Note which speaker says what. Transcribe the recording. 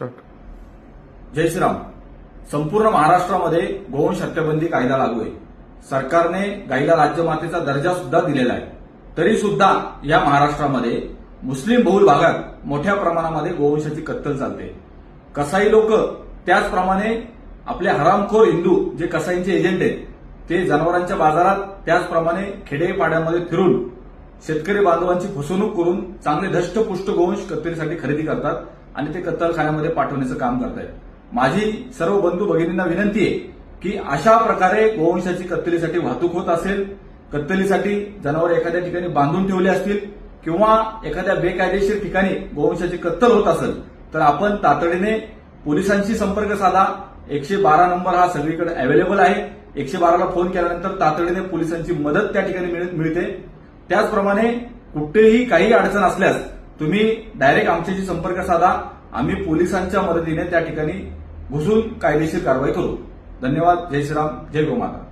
Speaker 1: जय श्रीराम. संपूर्ण महाराष्ट्रामध्ये गोवंश हत्याबंदी कायदा लागू आहे. सरकारने गाईला राज्यमातेचा दर्जा सुद्धा दिलेला आहे. तरी सुद्धा या महाराष्ट्रामध्ये मुस्लिम बहुल भागात मोठ्या प्रमाणामध्ये गोवंशाची कत्तल चालते. कसाई लोक त्याचप्रमाणे आपले हरामखोर हिंदू जे कसाईंचे एजंट आहेत ते जनावरांच्या बाजारात त्याचप्रमाणे खेडेपाड्यामध्ये फिरून शेतकरी बांधवांची फसवणूक करून चांगले धष्टपुष्ट गोवंश कत्तलीसाठी खरेदी करतात. आणि ते कत्तलखान्यामध्ये पाठवण्याचं काम करतायत. माझी सर्व बंधू भगिनींना विनंती आहे की अशा प्रकारे गोवंशाची कत्तलीसाठी वाहतूक होत असेल कत्तलीसाठी जनावर एखाद्या ठिकाणी बांधून ठेवले असतील किंवा एखाद्या बेकायदेशीर ठिकाणी गोवंशाची कत्तल होत असेल तर आपण तातडीने पोलिसांशी संपर्क साधा. एकशे बारा नंबर हा सगळीकडे अवेलेबल आहे. एकशे बाराला फोन केल्यानंतर तातडीने पोलिसांची मदत त्या ठिकाणी मिळते. त्याचप्रमाणे कुठेही काही अडचण असल्यास तुम्ही डायरेक्ट आमच्याशी संपर्क साधा. आम्ही पोलिसांच्या मदतीने त्या ठिकाणी घुसून कायदेशीर कारवाई करू. धन्यवाद. जय श्रीराम. जय गोमाता.